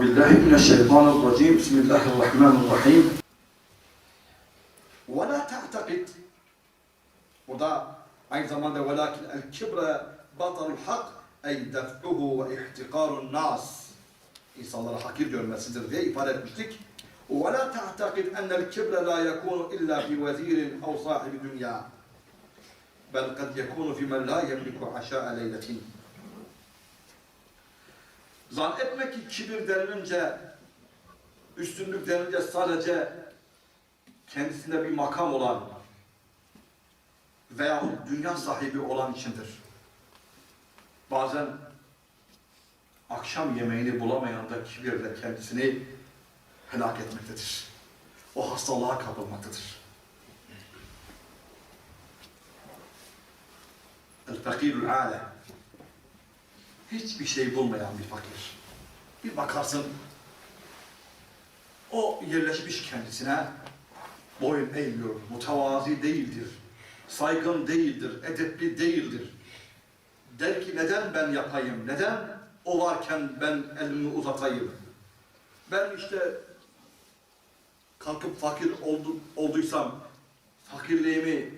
بالله من الشيطان الرجيم. بسم الله الرحمن الرحيم. ولا تعتقد وضع أي زمان ولكن الكبر بطل الحق أي دفعه واحتقار الناس. İnsanlara hakir مسجد ذي ifade مشتك. وَلَا تَعْتَقِدْ أَنَّ الْكِبْرَ لَا يَكُونُ إِلَّا فِي وَزِيرٍ أَوْ صَاحِبِ دُنْيَا بَلْ قَدْ يَكُونُ فِي مَنْ لَا يَمْلِكُ عَشَاءَ لَيْلَةٍ. Zannetme ki kibir denilince, üstünlük denilince sadece kendisinde bir makam olan veyahut dünya sahibi olan içindir. Bazen akşam yemeğini bulamayan da kibirle kendisini helak etmektedir. O hastalığa kapılmaktadır. El-fakirul ale hiçbir şey bulmayan bir fakir. Bir bakarsın o yerleşmiş kendisine boyun eğmiyor, mütevazi değildir, saygın değildir, edepli değildir. Der ki neden ben yapayım, neden o varken ben elimi uzatayım? Ben işte kalkıp fakir oldu, olduysam fakirliğimi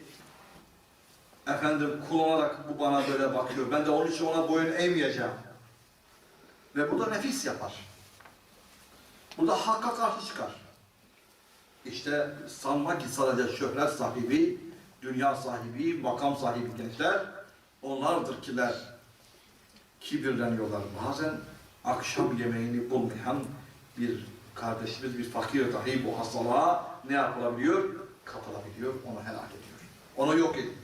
efendim kullanarak bu bana böyle bakıyor. Ben de onun için ona boyun eğmeyeceğim. Ve burada nefis yapar. Burada hakka karşı çıkar. İşte sanma ki sadece şöhret sahibi, dünya sahibi, makam sahibi gençler onlardır kiler kibirleniyorlar. Bazen akşam yemeğini bulmayan bir kardeşimiz, bir fakir dahi bu hastalığa ne yapılabiliyor? Kapılabiliyor, onu helak ediyor. Onu yok ediyor.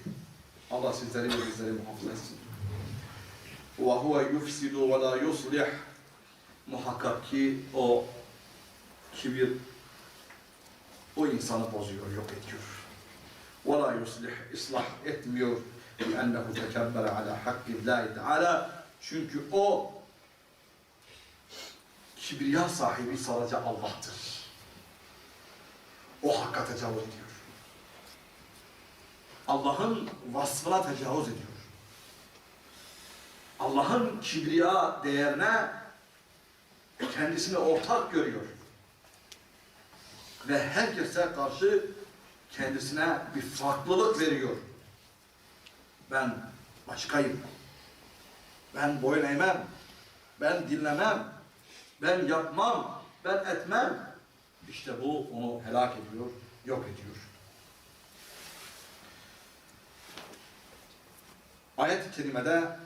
Allah sizleri ve bizleri muhafaza etsin. وَهُوَ يُفْسِدُ وَلَا يُصْلِحُ Muhakkak ki o kibir o insanı bozuyor, yok ediyor. وَلَا يُصْلِحُ ıslah etmiyor. لِأَنَّهُ تَكَبَّرَ عَلَى حَقِّ اللّٰهِ Teala Çünkü o kibriya sahibi sadece Allah'tır. O hakka tecavüz ediyor. Allah'ın vasfına tecavüz ediyor. Allah'ın kibriya değerine kendisini ortak görüyor. Ve herkese karşı kendisine bir farklılık veriyor. Ben başkayım. Ben boyun eğmem. Ben dinlemem. Ben yapmam. Ben etmem. İşte bu onu helak ediyor, yok ediyor. Ayet-i kerimede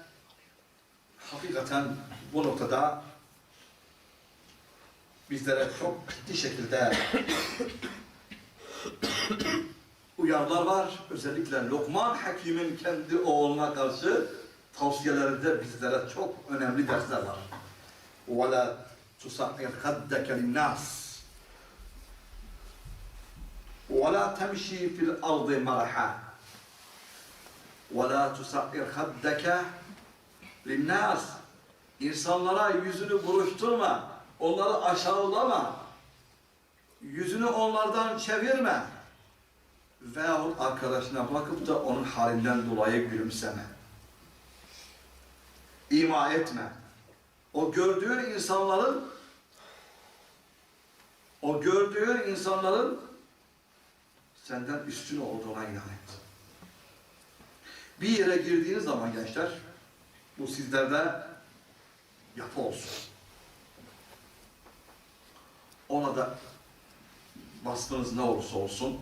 hakikaten bu noktada bizlere çok ciddi şekilde uyarılar var. Özellikle Lokman Hakim'in kendi oğluna karşı tavsiyelerinde bizlere çok önemli dersler var. وَلَا تُسَعِّرْ خَدَّكَ لِلنَّاسِ وَلَا تَمْشِي فِي الْأَرْضِ مَرَحًا وَلَا تُسَعِّرْ خَدَّكَ لِلنَّاسِ İnsanlara yüzünü buruşturma, onları aşağılama, yüzünü onlardan çevirme veyahut arkadaşına bakıp da onun halinden dolayı gülümseme. İma etme. O gördüğün insanların o gördüğün insanların senden üstün olduğuna inan et. Bir yere girdiğiniz zaman gençler, bu sizlerde yapı olsun. Ona da vasfınız ne olursa olsun,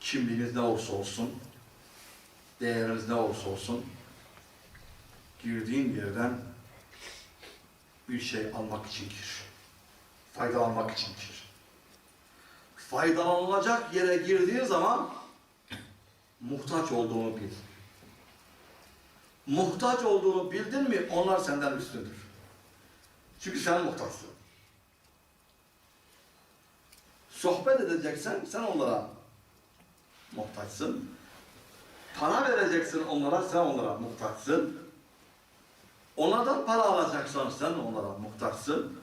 kimliğiniz ne olursa olsun, değeriniz ne olursa olsun, girdiğin yerden bir şey almak için gir. Faydalanmak için gir. Faydalanılacak yere girdiğin zaman muhtaç olduğunu bil. Muhtaç olduğunu bildin mi onlar senden üstündür. Çünkü sen muhtaçsın. Sohbet edeceksen sen onlara muhtaçsın. Para vereceksin onlara sen onlara muhtaçsın. Onlardan para alacaksan sen onlara muhtaçsın.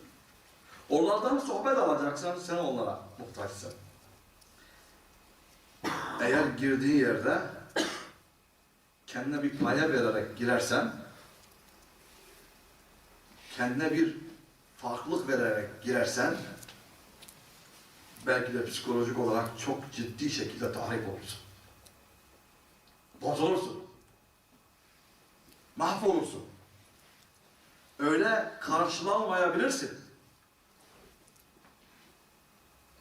Onlardan sohbet alacaksan sen onlara muhtaçsın. Eğer girdiğin yerde kendine bir paya vererek girersen kendine bir farklılık vererek girersen belki de psikolojik olarak çok ciddi şekilde tahrip olursun. Bozulursun. Mahvolursun. Öyle karşılanmayabilirsin.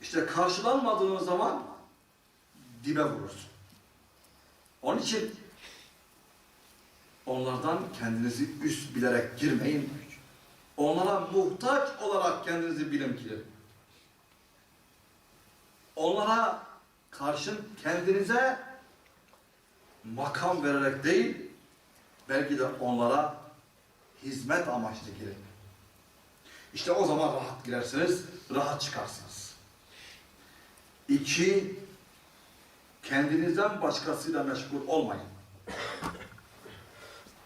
İşte karşılanmadığın zaman dibe vurursun. Onun için onlardan kendinizi üst bilerek girmeyin. Onlara muhtaç olarak kendinizi bilin ki. Onlara karşın kendinize makam vererek değil, belki de onlara hizmet amaçlı girin. İşte o zaman rahat girersiniz, rahat çıkarsınız. İki, kendinizden başkasıyla meşgul olmayın.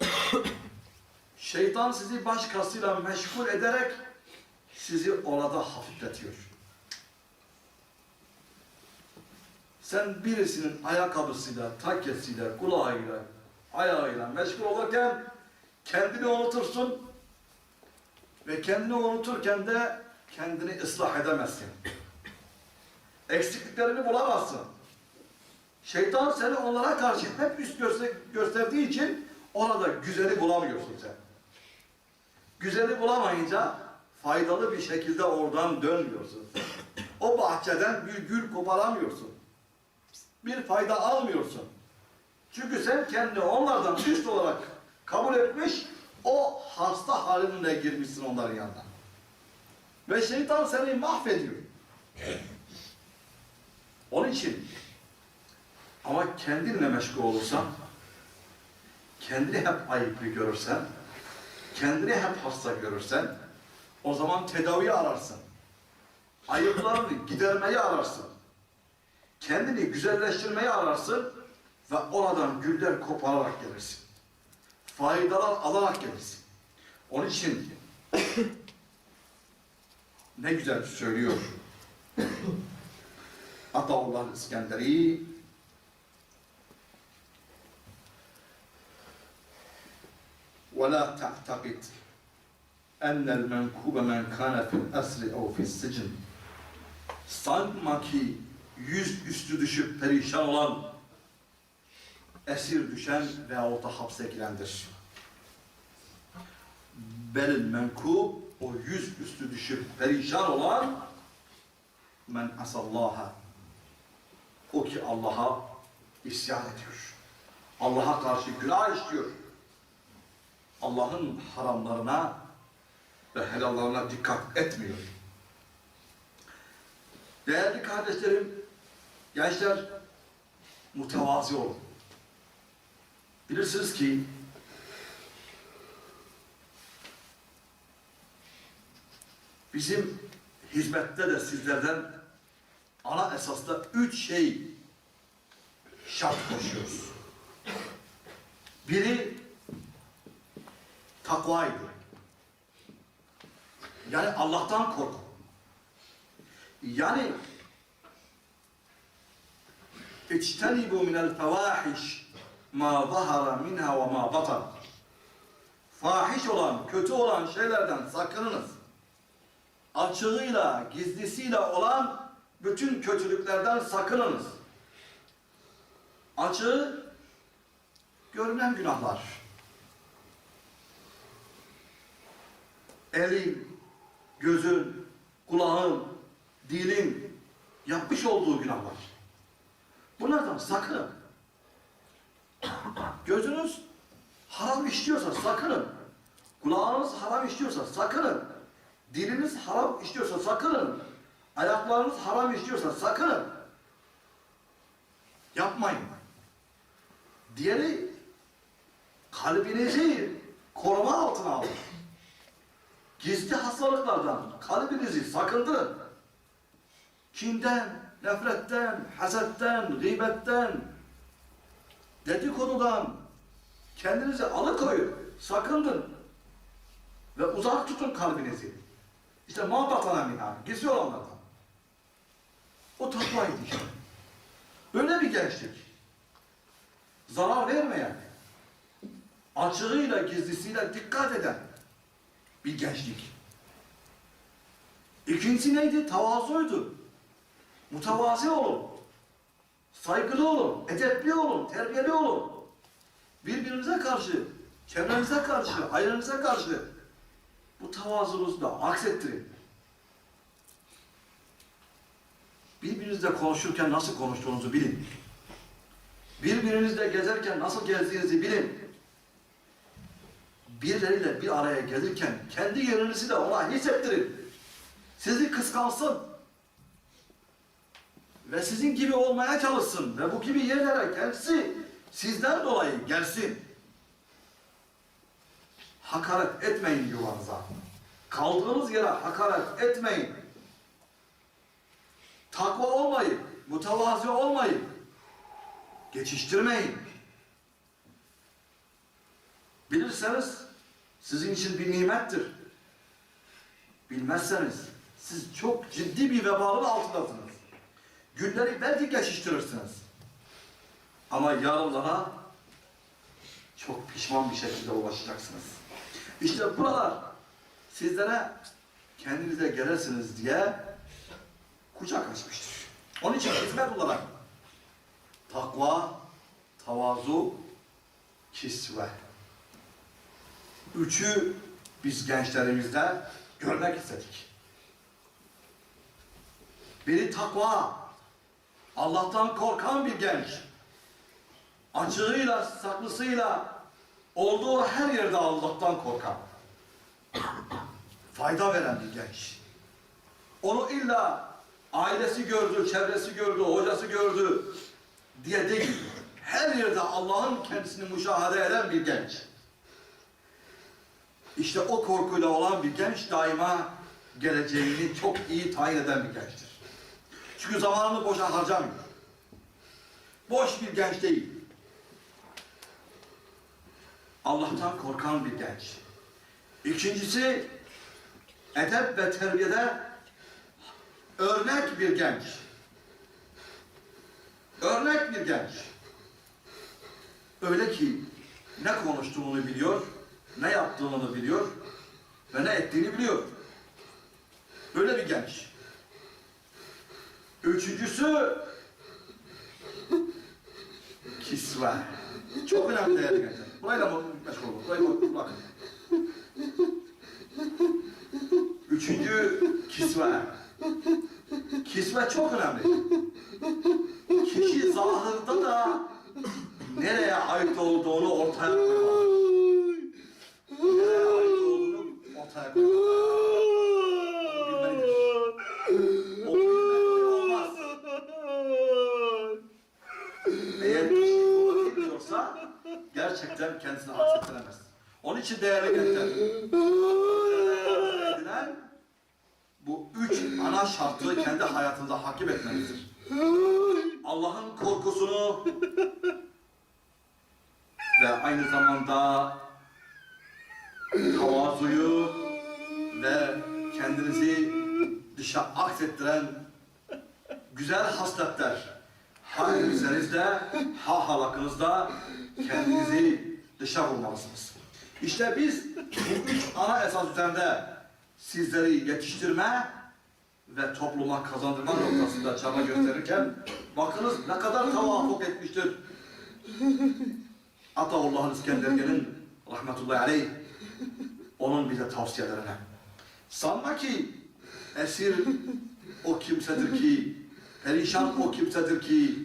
Şeytan sizi başkasıyla meşgul ederek sizi orada hafifletiyor. Sen birisinin ayakkabısıyla, takkesiyle, kulağıyla, ayağıyla meşgul olurken kendini unutursun ve kendini unuturken de kendini ıslah edemezsin. Eksikliklerini bulamazsın. Şeytan seni onlara karşı hep üst göster gösterdiği için orada güzeli bulamıyorsun sen. Güzeli bulamayınca faydalı bir şekilde oradan dönmüyorsun. O bahçeden bir gül koparamıyorsun. Bir fayda almıyorsun. Çünkü sen kendini onlardan üst olarak kabul etmiş, o hasta halinde girmişsin onların yanına. Ve şeytan seni mahvediyor. Onun için ama kendinle meşgul olursan, kendini hep ayıplı görürsen, kendini hep hasta görürsen, o zaman tedavi ararsın. Ayıplarını gidermeyi ararsın. Kendini güzelleştirmeyi ararsın ve oradan güller kopararak gelirsin. Faydalar alarak gelirsin. Onun için ne güzel söylüyor. Ataullah İskenderi ولا تعتقد أن المنكوب من كان في الأسر أو في السجن sanma ki yüz üstü düşüp perişan olan esir düşen veyahut da hapse girendir. Belil menkub o yüz üstü düşüp perişan olan men asallaha o ki Allah'a isyan ediyor. Allah'a karşı günah işliyor. Allah'ın haramlarına ve helallarına dikkat etmiyor. Değerli kardeşlerim, gençler mütevazi olun. Bilirsiniz ki bizim hizmette de sizlerden ana esasda üç şey şart koşuyoruz. Biri takvaydı. Yani Allah'tan korku. Yani اجتنبوا من الفواحش ما ظهر منها وما بطن fahiş olan, kötü olan şeylerden sakınınız. Açığıyla, gizlisiyle olan bütün kötülüklerden sakınınız. Açığı görünen günahlar. Elin, gözün, kulağın, dilin yapmış olduğu günahlar. Bunlardan sakının. Gözünüz haram işliyorsa sakının. Kulağınız haram işliyorsa sakının. Diliniz haram işliyorsa sakının. Ayaklarınız haram işliyorsa sakının. Yapmayın. Diğeri kalbinizi koruma altına alın. Gizli hastalıklardan kalbinizi sakındırın. Kinden, nefretten, hasetten, gıybetten, dedikodudan kendinizi alıkoyun, sakındın ve uzak tutun kalbinizi. İşte ma batana minha, gizli olanlardan. O takvaydı işte. Böyle bir gençlik. Zarar vermeyen, açığıyla gizlisiyle dikkat eden bir gençlik. İkincisi neydi? Tavazuydu. Mutavazi olun. Saygılı olun, edepli olun, terbiyeli olun. Birbirinize karşı, çevrenize karşı, ailenize karşı bu tavazunuzu da aksettirin. Birbirinizle konuşurken nasıl konuştuğunuzu bilin. Birbirinizle gezerken nasıl gezdiğinizi bilin. Birileriyle bir araya gelirken kendi yerinizi de ona hissettirin. Sizi kıskansın. Ve sizin gibi olmaya çalışsın. Ve bu gibi yerlere gelsin. Sizden dolayı gelsin. Hakaret etmeyin yuvanıza. Kaldığınız yere hakaret etmeyin. Takva olmayın. Mütevazi olmayın. Geçiştirmeyin. Bilirseniz sizin için bir nimettir. Bilmezseniz siz çok ciddi bir vebalın altındasınız. Günleri belki geçiştirirsiniz. Ama yarınlara çok pişman bir şekilde ulaşacaksınız. İşte buralar sizlere kendinize gelirsiniz diye kucak açmıştır. Onun için hizmet olarak takva, tavazu, kisve. Üçü biz gençlerimizde görmek istedik. Biri takva, Allah'tan korkan bir genç. Açığıyla, saklısıyla olduğu her yerde Allah'tan korkan. Fayda veren bir genç. Onu illa ailesi gördü, çevresi gördü, hocası gördü diye değil. Her yerde Allah'ın kendisini müşahede eden bir genç. İşte o korkuyla olan bir genç daima geleceğini çok iyi tayin eden bir gençtir. Çünkü zamanını boşa harcamıyor. Boş bir genç değil. Allah'tan korkan bir genç. İkincisi, edep ve terbiyede örnek bir genç. Örnek bir genç. Öyle ki ne konuştuğunu biliyor, ne yaptığını biliyor ve ne ettiğini biliyor. Böyle bir genç. Üçüncüsü kisve. Çok önemli değerli gençler. Burayla meşgul olun? Burayı mı bakın. Üçüncü kisve. Kisve çok önemli. Kişi zahırda da nereye ait olduğunu ortaya koymalı. Eğer kişi bunu bilmiyorsa gerçekten kendisini aksettiremez. Onun için değerli gençler. bu üç ana şartı kendi hayatında hakim etmelidir. Allah'ın korkusunu ve aynı zamanda tavazuyu ve kendinizi dışa aksettiren güzel hasletler ha elbisenizde, ha halakınızda kendinizi dışa vurmalısınız. İşte biz bu üç ana esas üzerinde sizleri yetiştirme ve topluma kazandırma noktasında çaba gösterirken bakınız ne kadar tavafuk etmiştir. Ataullah İskendergen'in rahmetullahi aleyh onun bize tavsiyelerine. Sanma ki esir o kimsedir ki, perişan o kimsedir ki,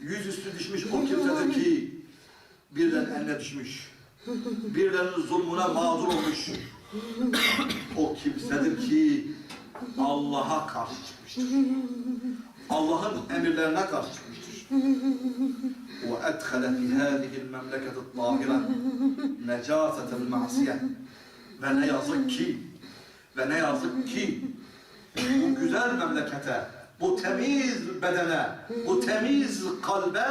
yüzüstü düşmüş o kimsedir ki, birden eline düşmüş, birilerinin zulmuna mağdur olmuş. O kimsedir ki Allah'a karşı çıkmıştır. Allah'ın emirlerine karşı çıkmıştır. وَاَدْخَلَ فِي هَذِهِ الْمَمْلَكَةِ الطَّاهِرَةِ نَجَاسَةَ الْمَعْسِيَةِ ve ne yazık ki, ve ne yazık ki bu güzel memlekete, bu temiz bedene, bu temiz kalbe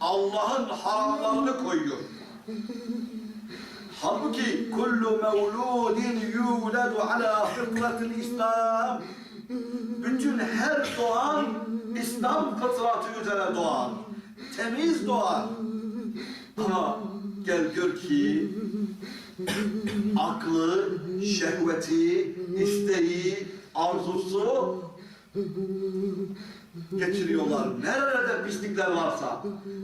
Allah'ın haramlarını koyuyor. Halbuki kullu mevludin yuladu ala fıtratil İslam. Bütün her doğan İslam fıtratı üzere doğan. Temiz doğan. Ama gel gör ki aklı, şehveti, isteği, arzusu geçiriyorlar. Nerelerde pislikler varsa,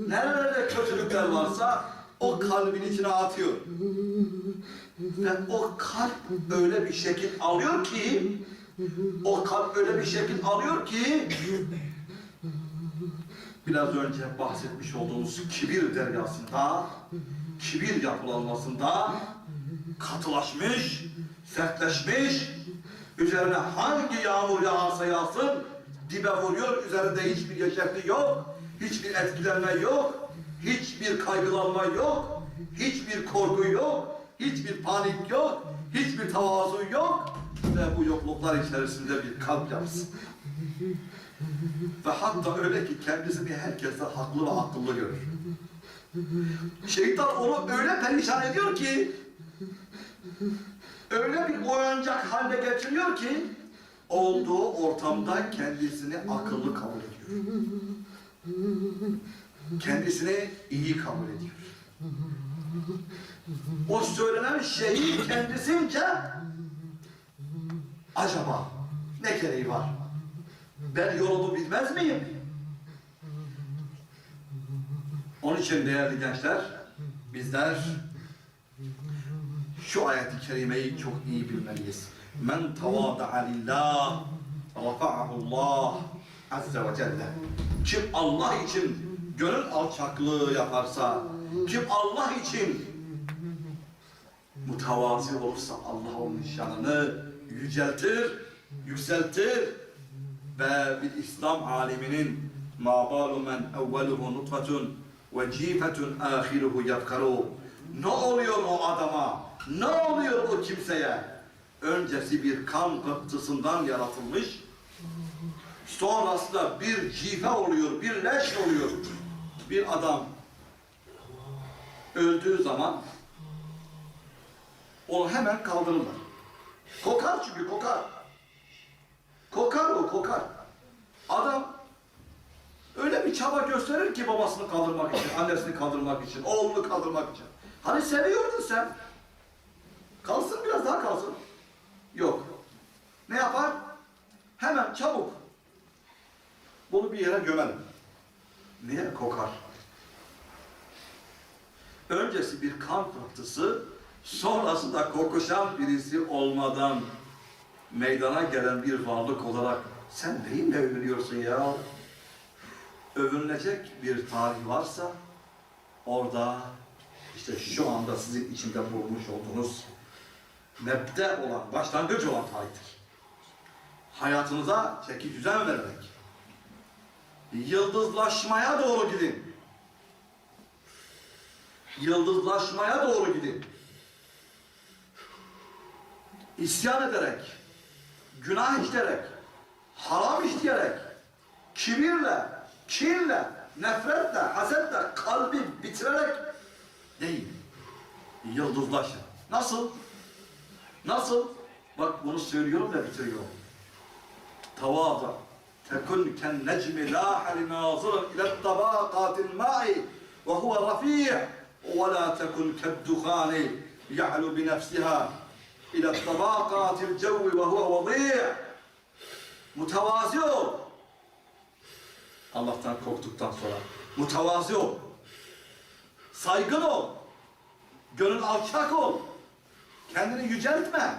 nerelerde kötülükler varsa o kalbin içine atıyor. Ve o kalp öyle bir şekil alıyor ki o kalp öyle bir şekil alıyor ki biraz önce bahsetmiş olduğumuz kibir deryasında kibir yapılanmasında katılaşmış, sertleşmiş, üzerine hangi yağmur yağarsa yağsın, dibe vuruyor, üzerinde hiçbir yeşerlik yok, hiçbir etkilenme yok, hiçbir kaygılanma yok, hiçbir korku yok, hiçbir panik yok, hiçbir tavazu yok ve bu yokluklar içerisinde bir kalp yapsın. Ve hatta öyle ki kendisini herkese haklı ve akıllı görür. Şeytan onu öyle perişan ediyor ki öyle bir oyuncak haline getiriyor ki olduğu ortamda kendisini akıllı kabul ediyor. Kendisini iyi kabul ediyor. O söylenen şeyi kendisince acaba ne gereği var? Ben yolumu bilmez miyim? Onun için değerli gençler, bizler şu ayet-i kerimeyi çok iyi bilmeliyiz. Men tavada'a lillah rafa'ahullah azze ve celle. Kim Allah için gönül alçaklığı yaparsa, kim Allah için mutavazi olursa Allah onun şanını yüceltir, yükseltir ve bir İslam aliminin ma balu men evveluhu nutfetun ve cifetun ahiruhu yafkaru ne oluyor o adama? Ne oluyor o kimseye? Öncesi bir kan pıhtısından yaratılmış, sonrasında bir cife oluyor, bir leş oluyor. Bir adam öldüğü zaman onu hemen kaldırırlar. Kokar çünkü kokar. Kokar o kokar. Adam öyle bir çaba gösterir ki babasını kaldırmak için, annesini kaldırmak için, oğlunu kaldırmak için. Hani seviyordun sen. Kalsın biraz daha kalsın. Yok. Ne yapar? Hemen çabuk. Bunu bir yere gömelim. Niye? Kokar. Öncesi bir kan pıhtısı, sonrasında kokuşan birisi olmadan meydana gelen bir varlık olarak sen neyinle övünüyorsun ya? Övünülecek bir tarih varsa orada işte şu anda sizin içinde bulmuş olduğunuz mebde olan, başlangıç olan tarihtir. Hayatınıza çeki düzen vererek yıldızlaşmaya doğru gidin. Yıldızlaşmaya doğru gidin. İsyan ederek, günah işleyerek, haram işleyerek, kibirle, kinle, nefretle, hasetle kalbi bitirerek değil. Yıldızlaşın. Nasıl? Nasıl? Bak bunu söylüyorum ve bitiriyorum. Tavada. Tekun ken necmi lâhali nâzırın ile tabâkâtil mâ'i ve huve rafî' ve lâ tekun keddukâni ya'lu bi nefsiha ile tabâkâtil cevvi ve huve vadî' Mutavazi ol. Allah'tan korktuktan sonra mutavazi ol. Saygın ol. Gönül alçak ol. Kendini yüceltme.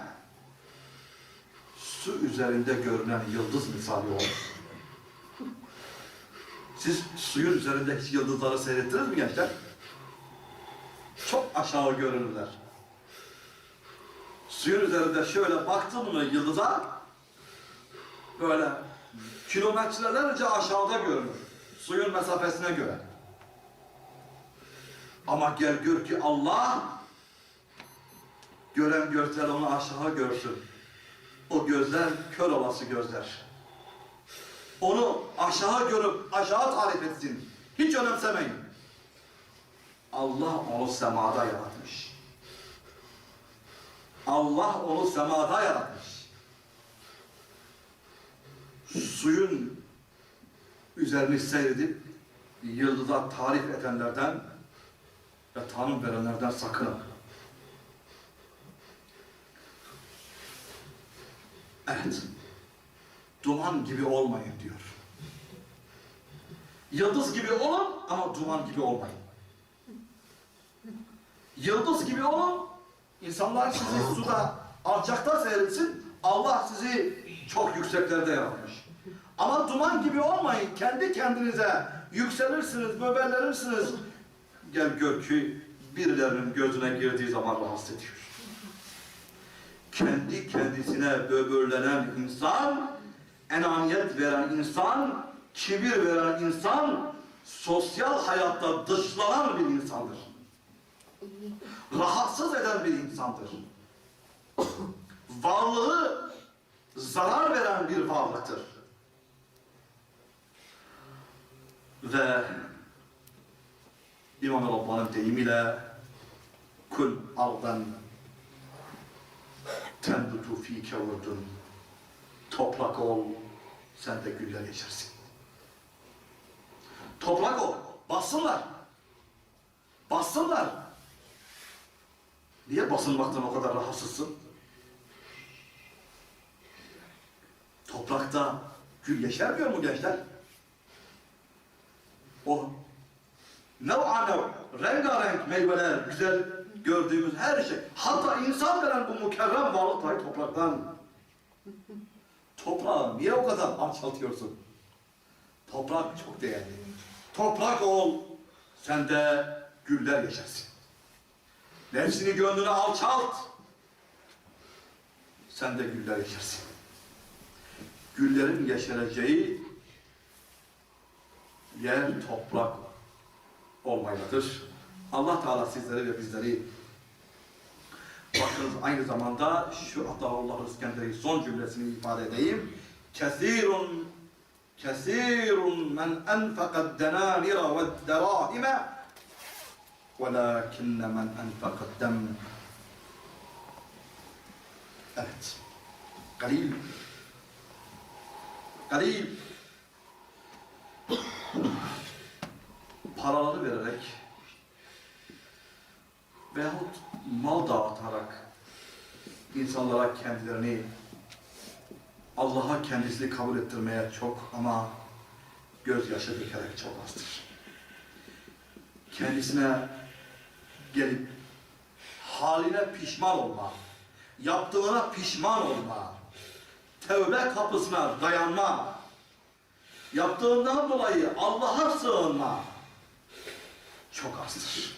Su üzerinde görünen yıldız misali ol. Siz suyun üzerinde hiç yıldızları seyrettiniz mi gençler? Çok aşağı görünürler. Suyun üzerinde şöyle baktın mı yıldıza böyle kilometrelerce aşağıda görünür. Suyun mesafesine göre. Ama gel gör ki Allah gören gözler onu aşağı görsün. O gözler kör olası gözler. Onu aşağı görüp aşağı tarif etsin. Hiç önemsemeyin. Allah onu semada yaratmış. Allah onu semada yaratmış. Suyun üzerini seyredip yıldıza tarif edenlerden ve tanım verenlerden sakının. Evet. duman gibi olmayın diyor. Yıldız gibi olun ama duman gibi olmayın. Yıldız gibi olun, insanlar sizi suda alçakta seyretsin, Allah sizi çok yükseklerde yaratmış. Ama duman gibi olmayın, kendi kendinize yükselirsiniz, böbürlenirsiniz. Gel gör ki birilerinin gözüne girdiği zaman rahatsız ediyor. Kendi kendisine böbürlenen insan, enaniyet veren insan, kibir veren insan, sosyal hayatta dışlanan bir insandır. Rahatsız eden bir insandır. Varlığı zarar veren bir varlıktır. Ve İmam Rabbani'nin deyimiyle kul ardan tenbutu fîke vurdun toprak ol sen de güller geçersin. Toprak ol. Bassınlar. Bassınlar. Niye basılmaktan o kadar rahatsızsın? Toprakta gül yeşermiyor mu gençler? O nev'anev, rengarenk meyveler, güzel gördüğümüz her şey. Hatta insan veren bu mükerrem varlık dahi topraktan. Toprağı niye o kadar alçaltıyorsun? Toprak çok değerli. Toprak ol, sen de güller geçersin. Nefsini gönlünü alçalt. Sen de güller geçersin. Güllerin yeşereceği yer toprak olmalıdır. Allah Teala sizleri ve bizleri bakınız aynı zamanda şu Ataullah İskenderi son cümlesini ifade edeyim. Kesirun kesirun men enfekad denanira ve derahime velakinne men enfekad dem Evet. Galil. Galil. Paraları vererek veyahut mal dağıtarak insanlara kendilerini Allah'a kendisini kabul ettirmeye çok ama gözyaşı dökerek çok azdır. Kendisine gelip haline pişman olma, yaptığına pişman olma, tövbe kapısına dayanma, yaptığından dolayı Allah'a sığınma çok azdır.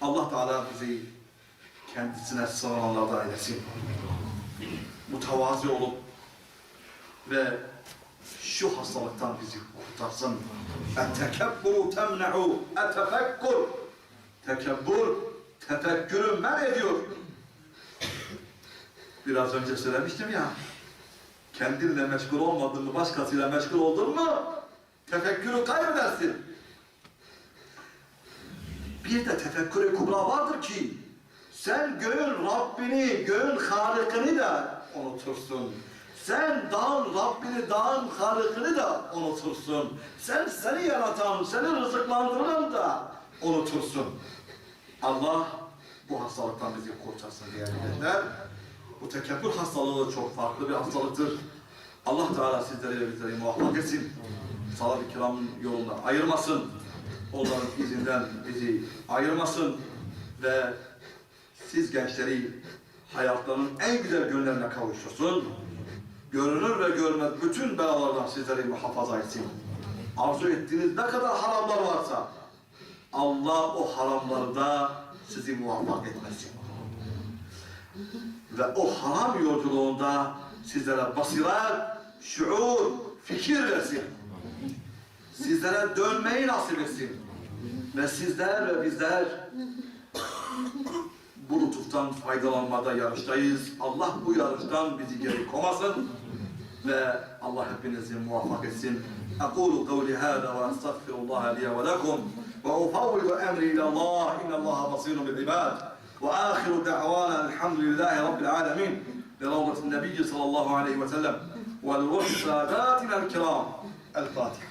Allah Teala bizi kendisine sığınanlardan eylesin. Mutavazi olup ve şu hastalıktan bizi kurtarsın. Et-tekebburu temne'u et-tefekkur. Tekebbür, tefekkürü men ediyor. Biraz önce söylemiştim ya, kendinle meşgul olmadın mı, başkasıyla meşgul oldun mu, tefekkürü kaybedersin. Bir de tefekkür-i kubra vardır ki, sen göğün Rabbini, göğün Halık'ını da unutursun. Sen dağın Rabbini, dağın Halık'ını da unutursun. Sen seni yaratan, seni rızıklandıran da unutursun. Allah bu hastalıktan bizi kurtarsın değerliler. Bu tekebbür hastalığı çok farklı bir hastalıktır. Allah Teala sizleri ve bizleri muvaffak etsin. Salat-ı kiramın yolundan ayırmasın. Onların izinden bizi ayırmasın. Ve siz gençleri hayatlarının en güzel günlerine kavuştursun. Görünür ve görünmez bütün belalardan sizleri muhafaza etsin. Arzu ettiğiniz ne kadar haramlar varsa Allah o haramları da sizi muvaffak etmesin. Ve o haram yolculuğunda sizlere basiret, şuur, fikir versin Sizlere dönmeyi nasip etsin. Ve sizler ve bizler bu lütuftan faydalanmada yarıştayız. Allah bu yarıştan bizi geri komasın. Ve Allah hepinizi muvaffak etsin. أقول قولي هذا وأستغفر الله لي ولكم وأفوض أمري إلى الله إن الله بصير بالعباد وآخر دعوانا الحمد لله رب العالمين لروضة النبي صلى الله عليه وسلم ولروح ساداتنا الكرام الفاتحة